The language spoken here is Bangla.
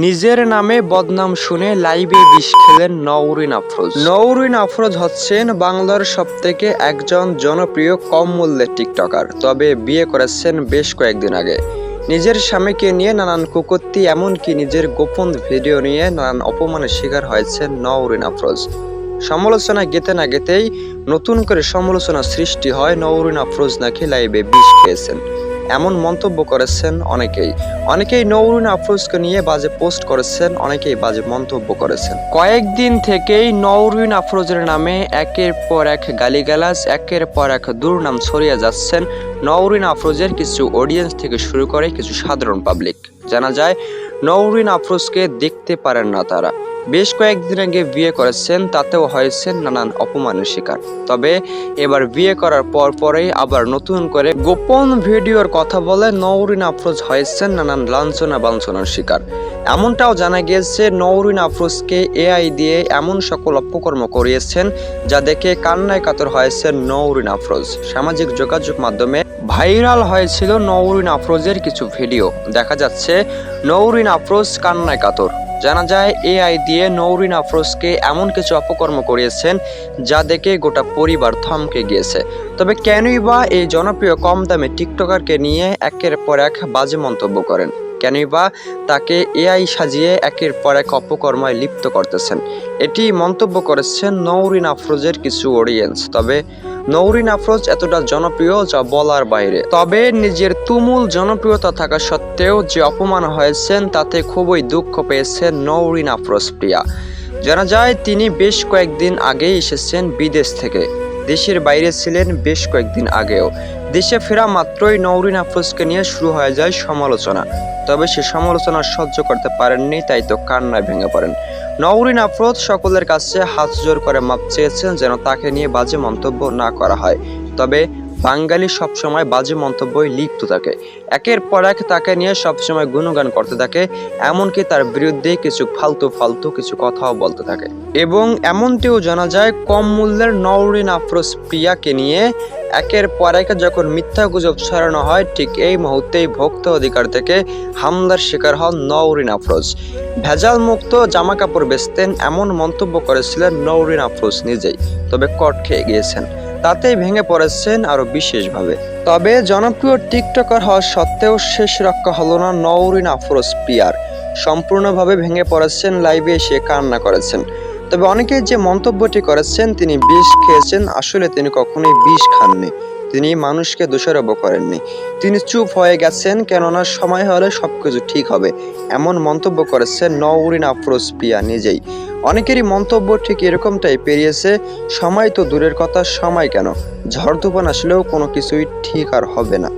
নিজের নামে বদনাম শুনে লাইভে বিষ খেলেন নৌরিন আফরোজ। নৌরিন আফরোজ হচ্ছেন বাংলার সব থেকে একজন জনপ্রিয় কম মূল্যের টিকটকার। তবে বিয়ে করেছেন বেশ কয়েকদিন আগে। নিজের স্বামীকে নিয়ে নানান কুকত্তি এমনকি নিজের গোপন ভিডিও নিয়ে নানান অপমানের শিকার হয়েছেন নওরিন আফরোজ। সমালোচনা গেতে না গেতেই নতুন করে সমালোচনা সৃষ্টি হয় নৌরিন আফরোজ নাকি লাইভে বিষ খেয়েছেন। এমন মন্তব্য করেছেন অনেকেই। অনেকেই নৌরুন আফরোজকে নিয়ে বাজে পোস্ট করেছেন, অনেকেই বাজে মন্তব্য করেছেন। কয়েকদিন থেকেই নৌরুন আফরোজের নামে একের পর এক গালিগালাজ, একের পর এক দুর্নাম ছড়িয়ে যাচ্ছেন। নৌরিন আফরোজের কিছু অডিয়েন্স থেকে শুরু করে কিছু সাধারণ পাবলিক জানা যায়, নৌরিন আফরোজকে দেখতে পারেন না তারা। বেশ কয়েকদিন আগে বিয়ে করেছেন, তাতেও হয়েছেন নানান অপমানের শিকার। তবে এবার বিয়ে করার পর পরেই আবার নতুন করে গোপন ভিডিওর কথা বলে নৌরিন আফরোজ হয়েছেন নানান লাঞ্ছনা বাঞ্ছনার শিকার। এমনটাও জানা গিয়েছে নৌরিন আফরোজকে এআই দিয়ে এমন সকল অপকর্ম করিয়েছেন যা দেখে কান্নায় কাতর হয়েছেন নৌরিন আফরোজ। সামাজিক যোগাযোগ মাধ্যমে ভাইরাল হয়েছিল নৌরিন আফরোজের কিছু ভিডিও। দেখা যাচ্ছে নৌরিন আফরোজ কান্নায় কাতর। জানা যায়, এআই দিয়ে নৌরিন আফরোজকে এমন কিছু অপকর্ম করিয়েছেন যা দেখে গোটা পরিবার থমকে গিয়েছে। তবে কেনই বা এই জনপ্রিয় কম দামে টিকটকারকে নিয়ে একের পর এক বাজে মন্তব্য করেন। কেনই বা তাকে এআই সাজিয়ে একের পর এক অপকর্মায় লিপ্ত করতেছেন। এটি মন্তব্য করেছেন নৌরিন আফরোজের কিছু অডিয়েন্স তবে নৌরিন আফরোজ এতটা জনপ্রিয় যা বলার বাইরে। তবে নিজের তুমুল জনপ্রিয়তা থাকা সত্ত্বেও যে অপমান হয়েছেন, তাতে খুবই দুঃখ পেয়েছেন নৌরিন আফরোজ প্রিয়া। জানা যায়, তিনি বেশ কয়েকদিন আগেই এসেছেন বিদেশ থেকে। দেশের বাইরে ছিলেন বেশ কয়েকদিন আগেও। দেশে ফেরা মাত্রই নৌরিন আফরোজকে নিয়ে শুরু হয়ে যায় সমালোচনা। তবে সে সমালোচনা সহ্য করতে পারেননি, তাই তো কান্নায় ভেঙে পড়েন। নওরিন আফরোজ সকলের কাছে হাত জোর করে মাপ চেয়েছেন যেন তাকে নিয়ে বাজে মন্তব্য না করা হয়। তবে বাঙালি সবসময় বাজে মন্তব্যই লিপ্ত থাকে। একের পর এক তাকে নিয়ে সবসময় গুণগান করতে থাকে, এমনকি তার বিরুদ্ধে কিছু ফালতু ফালতু কিছু কথাও বলতে থাকে। এবং এমনটিও জানা যায়, কম মূল্যের নওরিন আফরোজ প্রিয়াকে নিয়ে একের পর এক যখন মিথ্যা গুজব ছড়ানো হয়, ঠিক এই মুহূর্তেই ভোক্তা অধিকার থেকে হামলার শিকার হন নওরিন আফরোজ। ভেজাল মুক্ত জামা কাপড় বেচতেন এমন মন্তব্য করেছিলেন নওরিন আফরোজ নিজেই, তবে কট খেয়ে গিয়েছেন। তাতেই ভেঙে পড়েছেন আরও বিশেষভাবে। তবে জনপ্রিয় টিকটকার হওয়া সত্ত্বেও শেষ রক্ষা হলো না নওরিন আফরোজ পিয়ার। সম্পূর্ণভাবে ভেঙে পড়েছেন লাইভে এসে কান্না করেছেন। তবে অনেকে যে মন্তব্যটি করেছেন, তিনি বিষ খেয়েছেন, আসলে তিনি কখনোই বিষ খাননি। তিনি মানুষকে দোষারোপ করেননি। তিনি চুপ হয়ে গেছেন, কেননা সময় হলে সবকিছু ঠিক হবে, এমন মন্তব্য করেছেন নওরিন আফরোজ পিয়া নিজেই। অনেকেরই মন্তব্য ঠিক এরকমটাই পেরিয়েছে, সময় তো দূরের কথা, সময় কেন? ঝড় তুফান আসলেও কোনো কিছুই ঠিক আর হবে না।